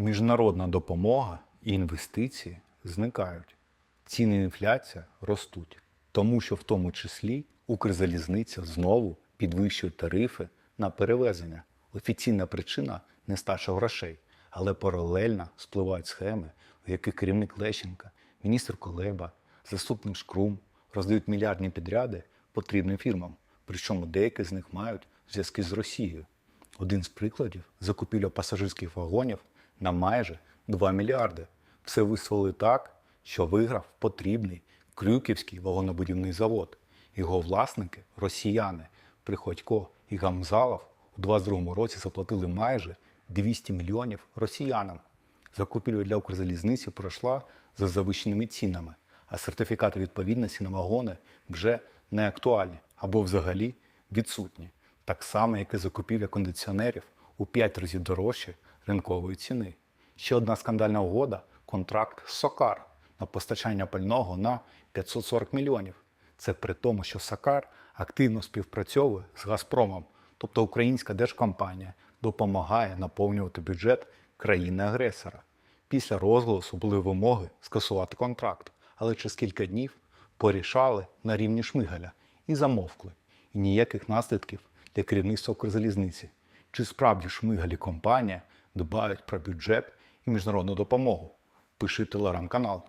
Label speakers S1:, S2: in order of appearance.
S1: Міжнародна допомога і інвестиції зникають. Ціни інфляція ростуть, тому що в тому числі Укрзалізниця знову підвищує тарифи на перевезення. Офіційна причина нестача грошей, але паралельно спливають схеми, в яких керівник Лещенка, міністр Колеба, заступник Шкрум роздають мільярдні підряди потрібним фірмам, причому деякі з них мають зв'язки з Росією. Один з прикладів закупівля пасажирських вагонів на майже 2 мільярди. Все висловили так, що виграв потрібний Крюківський вагонобудівний завод. Його власники росіяни Приходько і Гамзалов у 22 році заплатили майже 200 мільйонів росіянам. Закупівля для Укрзалізниці пройшла за завищеними цінами, а сертифікати відповідності на вагони вже не актуальні або взагалі відсутні. Так само, як і закупівля кондиціонерів у 5 разів дорожче ринкової ціни. Ще одна скандальна угода контракт Сокар на постачання пального на 540 мільйонів. Це при тому, що Сокар активно співпрацьовує з Газпромом, тобто українська держкомпанія допомагає наповнювати бюджет країни-агресора. Після розголосу були вимоги скасувати контракт, але через кілька днів порішали на рівні Шмигаля і замовкли. І ніяких наслідків для керівництва Укрзалізниці. Чи справді Шмигаль і компанія дбають про бюджет і міжнародну допомогу? Пиши телеграм-канал.